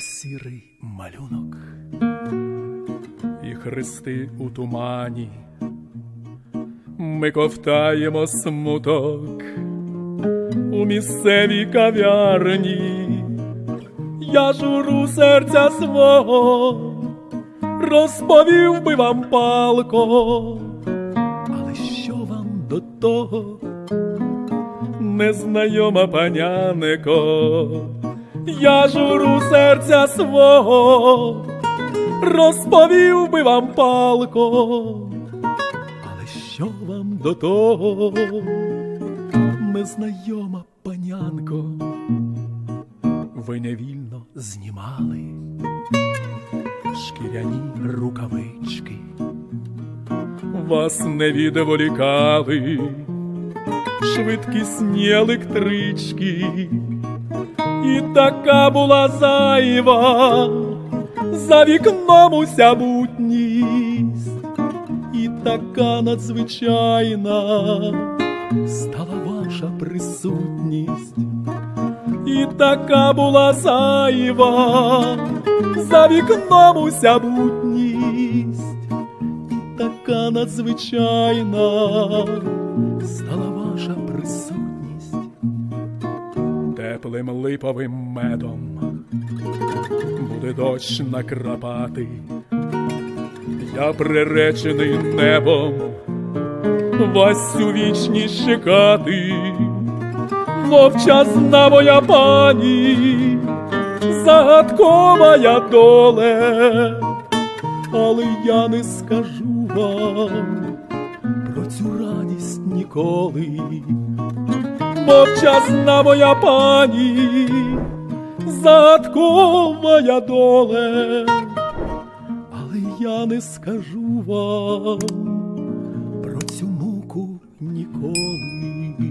сірий малюнок, і хрести у тумані, ми ковтаємо смуток у місцевій кав'ярні, я журу серця свого, розповів би вам палко, але що вам до того? незнайома панянко, я журу серця свого, розповів би вам палко, але що вам до того, незнайома панянко, ви невільно знімали шкіряні рукавички, вас не відволікали швидкісні електрички, і така була зайва. За вікном уся бутність, і така надзвичайна стала ваша присутність, і така була зайва. За вікном уся бутність, і така надзвичайна стала ваша присутність теплим липовим медом. Буде дощ накрапати, я приречений небом вас у вічність чекати, мовчазна моя пані, загадкова я доле, але я не скажу вам про цю радість ніколи. Мовчазна моя пані, задковая доле, але я не скажу вам про цю муку ніколи.